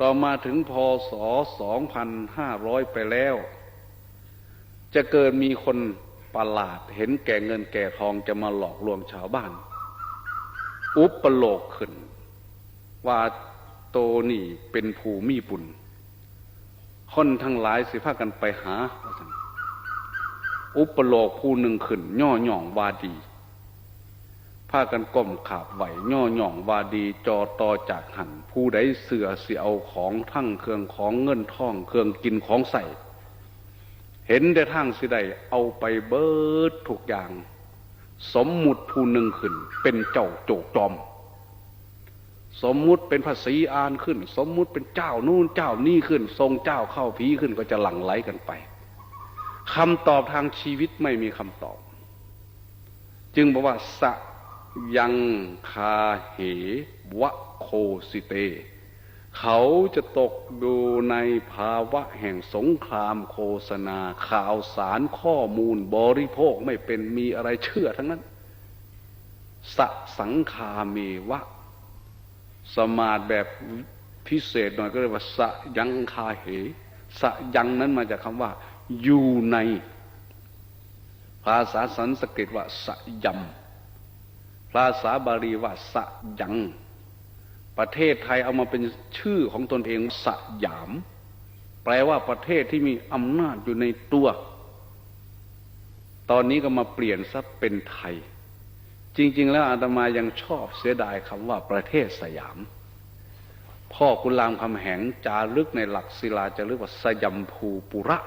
ต่อมาถึงพศ 2500 ไปแล้ว จะเกิดมีคนประหลาดเห็นแก่เงินแก่ทองจะมาหลอกลวงชาวบ้าน อุปปโลกขึ้น ว่าโตนี่เป็นภูมิบุญคนทั้งหลายสิพากันไปหา อุปโลกผู้หนึ่งขึ้น ย่อหย่องวาดี พากันก้มขาบไหวย่อหย่องวาดีจอตอจากหันผู้ใดเสือเสียเอาของทั้งเครื่องของเงินท่องเครื่องกินของใส่ เห็นได้ทางสิใดเอาไปเบิดทุกอย่าง สมมุติผู้หนึ่งขึ้น เป็นเจ้าโจกจอม สมมุติเป็นภาษีอานขึ้น สมมุติเป็นเจ้านู่นเจ้านี่ขึ้น ทรงเจ้าเข้าผีขึ้นก็จะหลั่งไหลกันไปคำตอบทางชีวิตไม่มีคำตอบ จึงบอกว่าสะ ยังคาเหวะโคสิเต เขาจะตกดูในภาวะแห่งสงครามโฆษณา ข่าวสารข้อมูลบริโภคไม่เป็นมีอะไรเชื่อทั้งนั้นสะสังคาเมวะ สมาธแบบพิเศษหน่อยก็เรียกว่าสะยังคาเหสะยังนั้นมาจากคำว่า อยู่ใน ภาษาสันสกฤตว่าสะยำ ภาษาบาลีว่าสะยัง ประเทศไทยเอามาเป็นชื่อของตนเองสยาม แปลว่าประเทศที่มีอำนาจอยู่ในตัว ตอนนี้ก็มาเปลี่ยนซะเป็นไทย จริง ๆ แล้วอาตมายังชอบเสียดายคำว่าประเทศสยาม พ่อคุณรามคำแหงจารึกในหลักศิลาจารึกว่าสยามภูปุระ